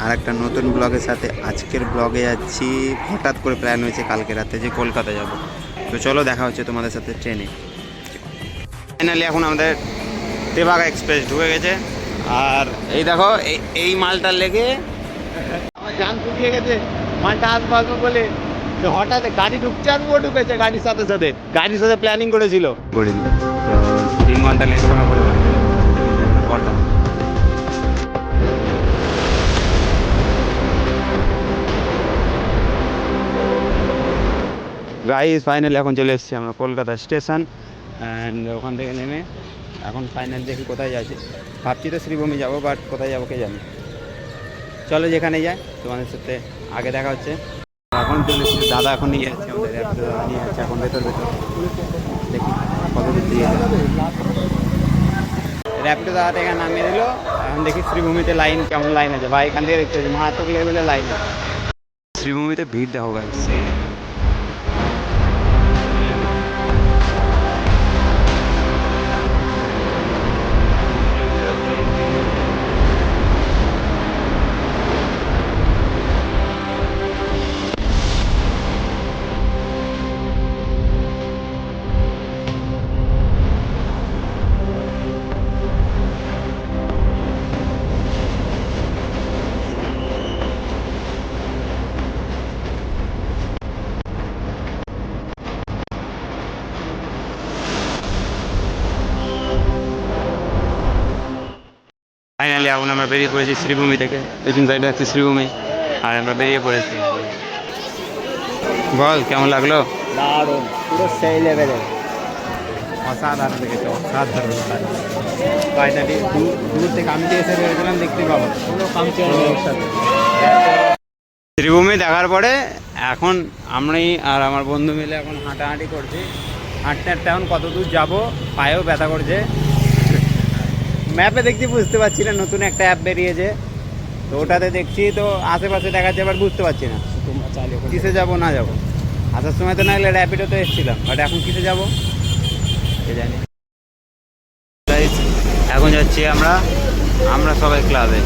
আর একটা নতুন ব্লগের সাথে আজকের ব্লগে যাচ্ছি হঠাৎ করে প্ল্যান হয়েছে কালকে রাতে যে কলকাতা যাব। তো চলো দেখা হচ্ছে তোমাদের সাথে ট্রেনে ফাইনালি এখন আমাদের তেবাগা এক্সপ্রেস ঢুকে গেছে। আর এই দেখো এই- মালটার লেগে আমার জান ফুরিয়ে গেছে। মালটা আসব আসব বলে হঠাৎ গাড়ি ঢুকছে আর ও ঢুকেছে গাড়ির সাথে সাথে। গাড়ির সাথে প্ল্যানিং করেছিল। তো তিন ঘণ্টা লেট করা গাইস ফাইনালি এখন চলে এসেছি আমরা কলকাতা স্টেশন অ্যান্ড ওখান থেকে নেমে এখন ফাইনাল দেখি কোথায় যাচ্ছি। ভাবছি তো শ্রীভূমি যাব বাট কোথায় যাব কে জানি। চলো যেখানে যাই, তোমাদের সাথে আগে দেখা হচ্ছে। এখন চলে এসেছি, দাদা এখন নিয়ে যাচ্ছে আমাদের দাদা নিয়ে যাচ্ছে এখন ভেতর ভেতর। দেখি কত দূর দিয়ে র্যাপিডো নামিয়ে দিল, এখন দেখি শ্রীভূমিতে লাইন কেমন লাইন আছে। ভাই, এখান থেকে দেখতে মারাত্মক লেভেলের লাইন শ্রীভূমিতে ভিড় দেখো গাইস এখন আমরা বেরিয়ে পড়েছি শ্রীভূমি থেকে। পেছন সাইডে আছে শ্রীভূমি আর আমরা বেরিয়ে পড়েছি। বল কেমন লাগল? দারুণ পুরো সেই লেভেলের অসাধারণ দেখেছে অসাধারণ। ফাইনালি দূর দূর থেকে আমি যে এসে বেরিয়েছিলাম দেখতে পাবো। শ্রীভূমি দেখার পরে এখন আমরাই আর আমার বন্ধু মিলে এখন হাঁটাহাঁটি করছি। হাঁটতে হাঁটতে এখন কত দূর যাব পায়েও ব্যথা করছে। ম্যাপে দেখছি বুঝতে পারছি না নতুন একটা অ্যাপ বেরিয়েছে। তো ওটাতে দেখছি তো আশেপাশে দেখাচ্ছে এবার বুঝতে পারছি না। কিসে যাব না যাব। আসার সময় তো না হলে র্যাপিডোতে এসেছিলাম বাট এখন কিসে যাব? জানি। এখন যাচ্ছি আমরা আমরা সবাই ক্লাবে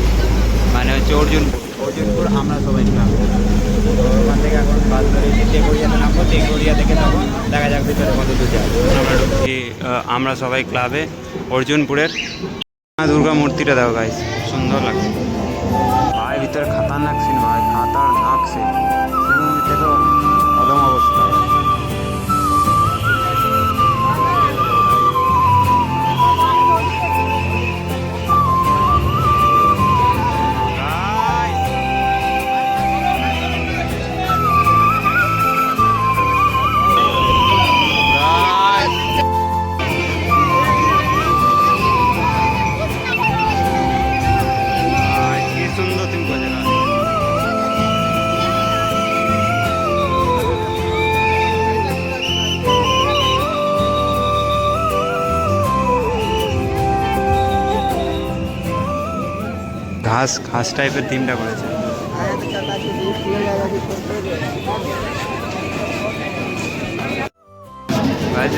মানে হচ্ছে অর্জুনপুর। অর্জুনপুর আমরা সবাই ক্লাবে তো ওখান থেকে এখন বাস নামবো। থেকে তখন দেখা যাক ভিতরে কত দূর যায়। আমরা সবাই ক্লাবে অর্জুনপুরের মা দুর্গা মূর্তিটা দাও গাইস সুন্দর লাগছে। ঘাস ঘাস টাইপের থিমটা করেছে।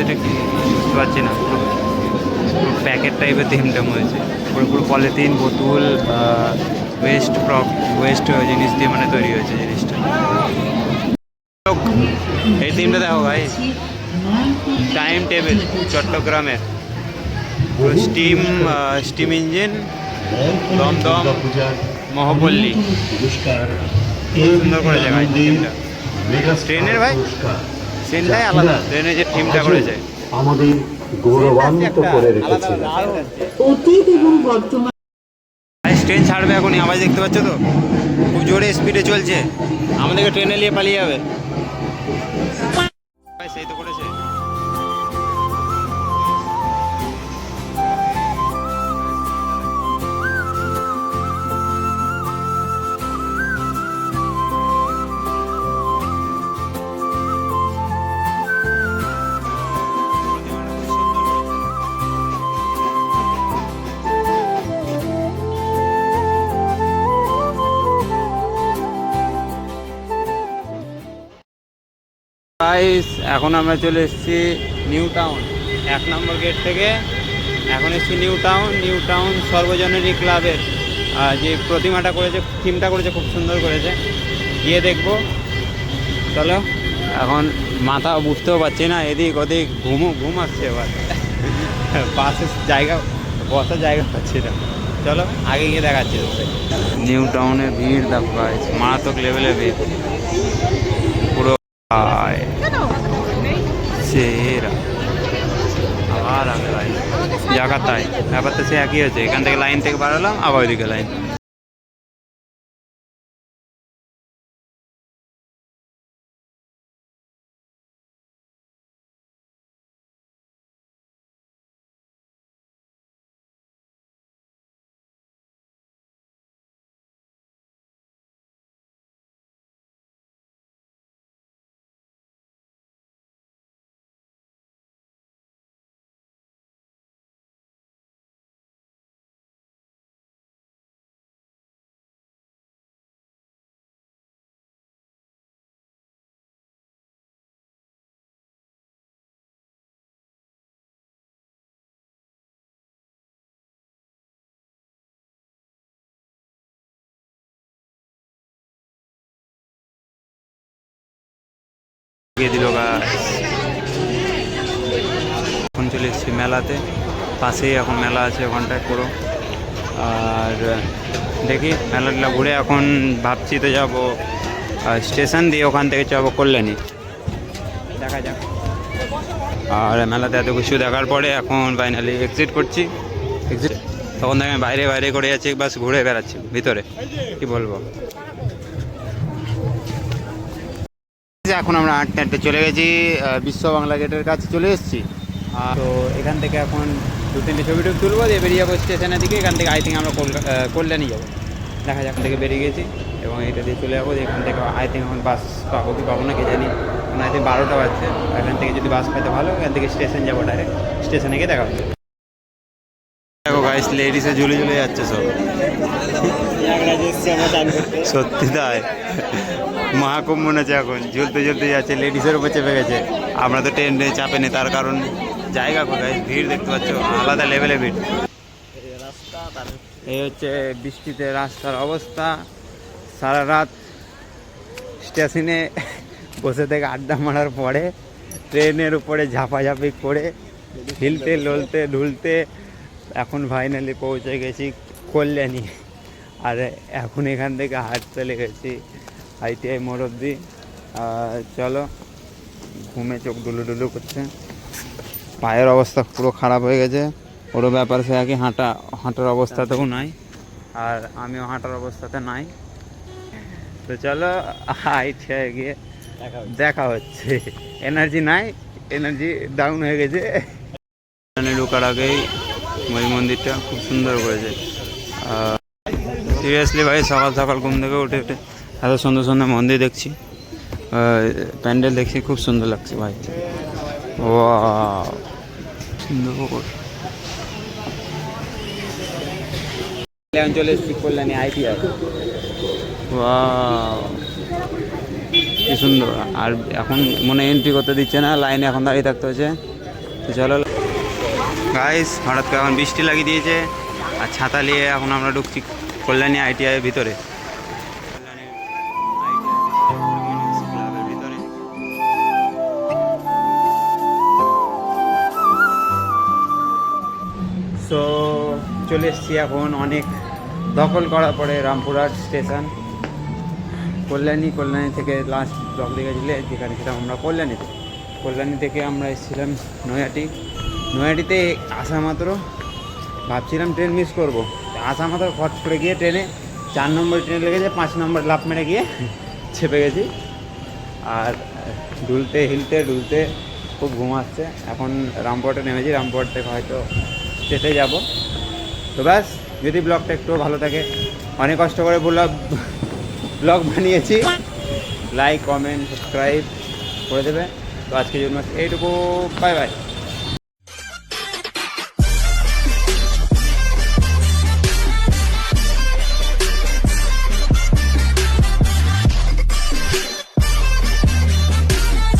এটা কি বুঝতে পারছি না। প্যাকেট টাইপের থিমটা হয়েছে পুরো পুরো পলিথিন বোতল ওয়েস্ট প্রপ ওয়েস্ট জিনিস দিয়ে মানে তৈরি হয়েছে জিনিসটা। এই থিমটা দেখো ভাই। টাইম টেবিল চট্টগ্রামের। স্টিম স্টিম ইঞ্জিন দমদম মহাপল্লী। সুন্দর থিমটা ট্রেনের ভাই? ট্রেনটাই আলাদা। ট্রেনের যে থিমটা করেছে আমাদের গৌরবান্বিত করে রেখেছে। অতীত এবং বর্তমান ট্রেন ছাড়বে এখনই আওয়াজ দেখতে পাচ্ছ তো? খুব জোরে স্পিডে চলছে। আমাদেরকে ট্রেনে নিয়ে পালিয়ে যাবে। ভাই, সেই তো করেছে। গাইস এখন আমরা চলে এসেছি নিউ টাউন এক নম্বর গেট থেকে এখন এসেছি নিউ টাউন নিউ টাউন সর্বজনীন ক্লাবের যে প্রতিমাটা করেছে থিমটা করেছে, খুব সুন্দর করেছে। গিয়ে দেখব। চলো। এখন মাথা বুঝতেও পারছি না, এদিক ওদিক ঘুমো, ঘুম আসছে এবার। বাসের জায়গা বসার জায়গা পাচ্ছি না। চলো, আগে গিয়ে দেখাচ্ছি নিউ টাউনে ভিড়, দেখো মারাত্মক লেভেলের ভিড়। পুরো জায়গা তাই ব্যাপারটা সে একই হয়েছে। এখান থেকে লাইন থেকে বাড়ালাম আবার ওইদিকে লাইন দিয়ে দিল এখন চলে এসেছি মেলাতে। পাশেই এখন মেলা আছে ওখানটায় পুরো। আর, দেখি, মেলাটা ঘুরে এখন ভাবছি তো যাব স্টেশন দিয়ে ওখান থেকে যাব কল্যাণী। দেখা যাক। আর মেলাতে এত কিছু দেখার পরে এখন ফাইনালি এক্সিট করছি। এক্সিট তখন থেকে আমি বাইরে বাইরে করে যাচ্ছি, বাস ঘুরে বেড়াচ্ছি ভিতরে। কি বলব? এখন আমরা হাঁটতে হাঁটতে চলে গেছি বিশ্ব বাংলা গেটের কাছে চলে এসেছি। তো এখান থেকে এখন দু তিনটে ছবি টবি তুলবো দিয়ে বেরিয়ে যাব স্টেশনের দিকে এখান থেকে আই থিঙ্ক আমরা কল্যাণী যাব। দেখা যাক থেকে বেরিয়ে গেছি এবং এটা দিয়ে চলে যাব এখান থেকে আই থিঙ্ক এখন বাস পাবো কি পাবো না কে জানি। আই থিঙ্ক বারোটা বাজছে এখান থেকে যদি বাস পাইতে ভালো এখান থেকে স্টেশন যাব ডাইরেক্ট স্টেশনে গিয়ে দেখা হবে। দেখো গাইস লেডিসে ঝুলে ঝুলে যাচ্ছে সব। সত্যি তাই। মহাকুম্ভ মনে হচ্ছে এখন, ঝুলতে ঝুলতে যাচ্ছে লেডিসের উপর চেপে গেছে। আমরা তো ট্রেনে চাপে নি তার কারণ জায়গা কোথায়? ভিড় দেখতে পাচ্ছ, আলাদা লেভেলে ভিড়। এই হচ্ছে বৃষ্টিতে রাস্তার অবস্থা। সারা রাত স্টেশনে বসে থেকে আড্ডা মারার পরে ট্রেনের উপরে ঝাপাঝাপি করে, হিলতে, ললতে, ঢুলতে, এখন ফাইনালি পৌঁছে গেছি কল্যাণী। আর, এখন এখান থেকে হাঁটতে লেগেছি। আইটিআই মোড় আর চলো ঘুমে চোখ ডুলু ডুলু করছে। পায়ের অবস্থা পুরো খারাপ হয়ে গেছে। ওরও ব্যাপার সে একই হাঁটা হাঁটার অবস্থাতেও নাই। আর আমিও হাঁটার অবস্থাতে নাই। তো চলো আইটিআই গিয়ে দেখা হচ্ছে। এনার্জি নাই এনার্জি ডাউন হয়ে গেছে। এখানে ঢোকার আগেই ওই মন্দিরটা খুব সুন্দর করেছে। সিরিয়াসলি ভাই সকাল সকাল ঘুম থেকে উঠে উঠে এত সুন্দর সুন্দর মন্দির দেখছি। প্যান্ডেল দেখছি, খুব সুন্দর লাগছে ভাই। ও সুন্দর অঞ্চলে কল্যাণী কি সুন্দর। আর এখন মনে এন্ট্রি করতে দিচ্ছে না লাইনে এখন দাঁড়িয়ে থাকতে হচ্ছে। তো চলো। গাইস হঠাৎ করে এখন বৃষ্টি লাগিয়ে দিয়েছে। আর ছাতা নিয়ে এখন আমরা ঢুকছি কল্যাণী আইটিআই ভিতরে। চলে এসছি এখন, অনেক দখল করার পরে রামপুরহাট স্টেশন। কল্যাণী কল্যাণী থেকে লাস্ট ব্লক দেখেছিলে যেখানে ছিলাম আমরা কল্যাণীতে। কল্যাণী থেকে আমরা এসেছিলাম নৈহাটি। নৈহাটিতে আসা মাত্র, ভাবছিলাম ট্রেন মিস করব। আসা মাত্র খট করে গিয়ে ট্রেনে চার নম্বর ট্রেন লেগেছে, পাঁচ নম্বর লাভ মেরে গিয়ে চেপে গেছি। আর ডুলতে, হিলতে, ডুলতে খুব ঘুম আসছে। এখন রামপুরহাটে নেমেছি, রামপুরহাট থেকে হয়তো স্টেটে যাব। তো ব্যাস, যদি ব্লগটা একটু ভালো থাকে, অনেক কষ্ট করে ব্লগ ব্লগ বানিয়েছি। লাইক কমেন্ট সাবস্ক্রাইব করে দেবে। তো আজকের জন্য এইটুকু। Bye bye